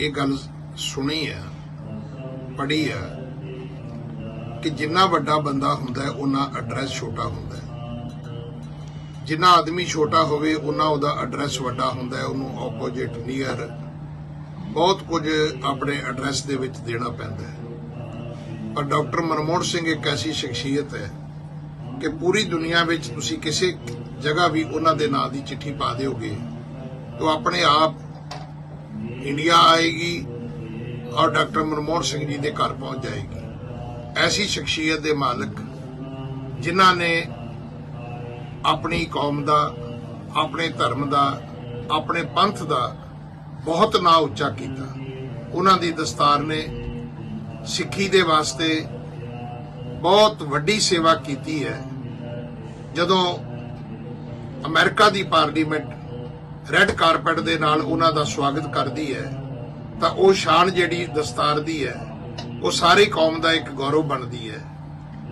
ਇਹ ਗੱਲ ਸੁਣੀ ਹੈ, ਪੜ੍ਹੀ ਹੈ ਕਿ ਜਿੰਨਾ ਵੱਡਾ ਬੰਦਾ ਹੁੰਦਾ ਹੈ ਉਹਨਾਂ ਐਡਰੈਸ ਛੋਟਾ ਹੁੰਦਾ ਹੈ। ਜਿੰਨਾ ਆਦਮੀ ਛੋਟਾ ਹੋਵੇ ਉਹਨਾਂ ਉਹਦਾ ਐਡਰੈਸ ਵੱਡਾ ਹੁੰਦਾ ਹੈ, ਉਹਨੂੰ ਆਪੋਜੀਟ ਨੀਅਰ ਬਹੁਤ ਕੁਝ ਆਪਣੇ ਐਡਰੈਸ ਦੇ ਵਿੱਚ ਦੇਣਾ ਪੈਂਦਾ ਹੈ। ਪਰ ਡਾਕਟਰ ਮਨਮੋਹਨ ਸਿੰਘ ਇੱਕ ਐਸੀ ਸ਼ਖਸੀਅਤ ਹੈ ਕਿ ਪੂਰੀ ਦੁਨੀਆ ਵਿੱਚ ਤੁਸੀਂ ਕਿਸੇ ਜਗ੍ਹਾ ਵੀ ਉਹਨਾਂ ਦੇ ਨਾਂ ਦੀ ਚਿੱਠੀ ਪਾ ਦਿਓਗੇ, ਤਾਂ ਆਪਣੇ ਆਪ ਇੰਡੀਆ ਆਏਗੀ ਔਰ ਡਾਕਟਰ ਮਨਮੋਹਨ ਸਿੰਘ ਜੀ ਦੇ ਘਰ ਪਹੁੰਚ ਜਾਏਗੀ। ਐਸੀ ਸ਼ਖਸੀਅਤ ਦੇ ਮਾਲਕ ਜਿਨ੍ਹਾਂ ਨੇ ਆਪਣੀ ਕੌਮ ਦਾ, ਆਪਣੇ ਧਰਮ ਦਾ, ਆਪਣੇ ਪੰਥ ਦਾ ਬਹੁਤ ਨਾਂ ਉੱਚਾ ਕੀਤਾ। ਉਹਨਾਂ ਦੀ ਦਸਤਾਰ ਨੇ ਸਿੱਖੀ ਦੇ ਵਾਸਤੇ ਬਹੁਤ ਵੱਡੀ ਸੇਵਾ ਕੀਤੀ ਹੈ। ਜਦੋਂ ਅਮਰੀਕਾ ਦੀ ਪਾਰਲੀਮੈਂਟ ਰੈੱਡ ਕਾਰਪੈਟ ਦੇ ਨਾਲ ਉਹਨਾਂ ਦਾ ਸਵਾਗਤ ਕਰਦੀ ਹੈ, ਤਾਂ ਉਹ ਸ਼ਾਨ ਜਿਹੜੀ ਦਸਤਾਰ ਦੀ ਹੈ, ਉਹ ਸਾਰੀ ਕੌਮ ਦਾ ਇੱਕ ਗੌਰਵ ਬਣਦੀ ਹੈ।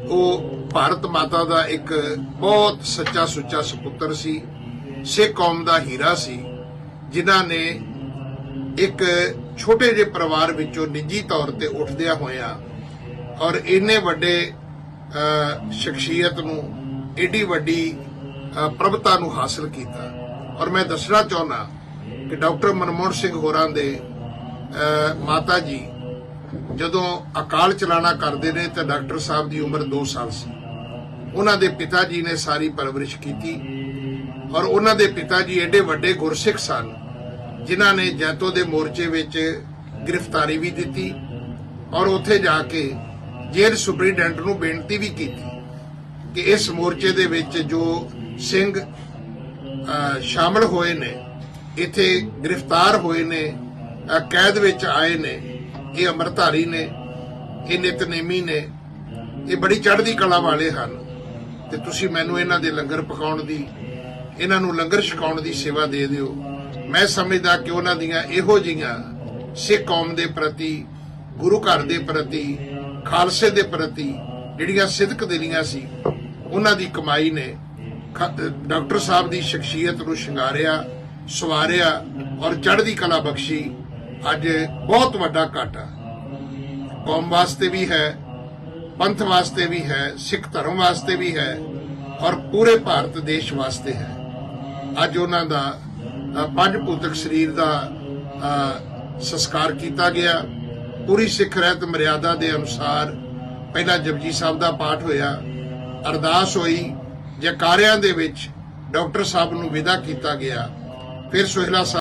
ਉਹ ਭਾਰਤ ਮਾਤਾ ਦਾ ਇੱਕ ਬਹੁਤ ਸੱਚਾ ਸੁੱਚਾ ਸੁਪੁੱਤਰ ਸੀ, ਸਿੱਖ ਕੌਮ ਦਾ ਹੀਰਾ ਸੀ, ਜਿਨ੍ਹਾਂ ਨੇ ਇੱਕ ਛੋਟੇ ਜਿਹੇ ਪਰਿਵਾਰ ਵਿੱਚੋਂ ਨਿੱਜੀ ਤੌਰ ਤੇ ਉੱਠਦਿਆਂ ਹੋਇਆਂ ਔਰ ਇੰਨੇ ਵੱਡੇ ਸ਼ਖਸੀਅਤ ਨੂੰ, ਏਡੀ ਵੱਡੀ ਪ੍ਰਭਤਾ ਨੂੰ ਹਾਸਲ ਕੀਤਾ। ਔਰ ਮੈਂ ਦੱਸਣਾ ਚਾਹੁੰਦਾ ਕਿ ਡਾਕਟਰ ਮਨਮੋਹਨ ਸਿੰਘ ਹੋਰਾਂ ਦੇ ਮਾਤਾ ਜੀ ਜਦੋਂ ਅਕਾਲ ਚਲਾਣਾ ਕਰਦੇ ਨੇ ਤਾਂ ਡਾਕਟਰ ਸਾਹਿਬ ਦੀ ਉਮਰ 2 ਸਾਲ ਸੀ। ਉਹਨਾਂ ਦੇ ਪਿਤਾ ਜੀ ਨੇ ਸਾਰੀ ਪਰਵਰਿਸ਼ ਕੀਤੀ ਔਰ ਉਹਨਾਂ ਦੇ ਪਿਤਾ ਜੀ ਐਡੇ ਵੱਡੇ ਗੁਰਸਿੱਖ ਸਨ ਜਿਨ੍ਹਾਂ ਨੇ ਜੈਤੋ ਦੇ ਮੋਰਚੇ ਵਿੱਚ ਗ੍ਰਿਫਤਾਰੀ ਵੀ ਦਿੱਤੀ ਔਰ ਉੱਥੇ ਜਾ ਕੇ ਜੇਲ੍ਹ ਸੁਪਰੀਡੈਂਟ ਨੂੰ ਬੇਨਤੀ ਵੀ ਕੀਤੀ ਕਿ ਇਸ ਮੋਰਚੇ ਦੇ ਵਿੱਚ ਜੋ ਸਿੰਘ ਸ਼ਾਮਲ ਹੋਏ ਨੇ, ਇੱਥੇ ਗ੍ਰਿਫਤਾਰ ਹੋਏ ਨੇ ਕੈਦ ਵਿੱਚ ਆਏ ਨੇ, ਇਹ ਅਮਰਧਾਰੀ ਨੇ, ਇਹ ਨਿਤਨੇਮੀ ਨੇ, ਇਹ ਬੜੀ ਚੜ੍ਹਦੀ ਕਲਾ ਵਾਲੇ ਹਨ। ਤੇ ਤੁਸੀਂ ਮੈਨੂੰ ਇਹਨਾਂ ਦੇ ਲੰਗਰ ਪਕਾਉਣ ਦੀ, ਇਹਨਾਂ ਨੂੰ ਲੰਗਰ ਛਕਾਉਣ ਦੀ ਸੇਵਾ ਦੇ ਦਿਓ। ਮੈਂ ਸਮਝਦਾ ਕਿ ਉਹਨਾਂ ਦੀਆਂ ਇਹੋ ਜਿਹੀਆਂ ਸਿੱਖ ਕੌਮ ਦੇ ਪ੍ਰਤੀ, ਗੁਰੂ ਘਰ ਦੇ ਪ੍ਰਤੀ, ਖਾਲਸੇ ਦੇ ਪ੍ਰਤੀ ਜਿਹੜੀਆਂ ਸਿਦਕ ਦੇਣੀਆਂ ਸੀ, ਉਹਨਾਂ ਦੀ ਕਮਾਈ ਨੇ ਡਾਕਟਰ ਸਾਹਿਬ ਦੀ ਸ਼ਖਸੀਅਤ ਨੂੰ ਸ਼ਿੰਗਾਰਿਆ, ਸਵਾਰਿਆ ਔਰ ਚੜ੍ਹਦੀ ਕਲਾ ਬਖਸ਼ੀ ਅੱਜ ਬਹੁਤ ਵੱਡਾ ਘਾਟਾ ਕੌਮ ਵਾਸਤੇ ਵੀ ਹੈ, ਪੰਥ ਵਾਸਤੇ ਵੀ ਹੈ, ਸਿੱਖ ਧਰਮ ਵਾਸਤੇ ਵੀ ਹੈ ਔਰ ਪੂਰੇ ਭਾਰਤ ਦੇਸ਼ ਵਾਸਤੇ ਹੈ। ਅੱਜ ਉਹਨਾਂ ਦਾ ਪੰਜ ਭੂਤਕ ਸਰੀਰ ਦਾ ਸੰਸਕਾਰ ਕੀਤਾ ਗਿਆ। ਪੂਰੀ ਸਿੱਖ ਰਹਿਤ ਮਰਿਆਦਾ ਦੇ ਅਨੁਸਾਰ ਪਹਿਲਾਂ ਜਪਜੀ ਸਾਹਿਬ ਦਾ ਪਾਠ ਹੋਇਆ। ਅਰਦਾਸ ਹੋਈ ਜਕਾਰਿਆਂ ਦੇ ਵਿੱਚ ਡਾਕਟਰ ਸਾਹਿਬ ਨੂੰ ਵਿਦਾ ਕੀਤਾ ਗਿਆ। ਫਿਰ ਸੁਹਿਲਾ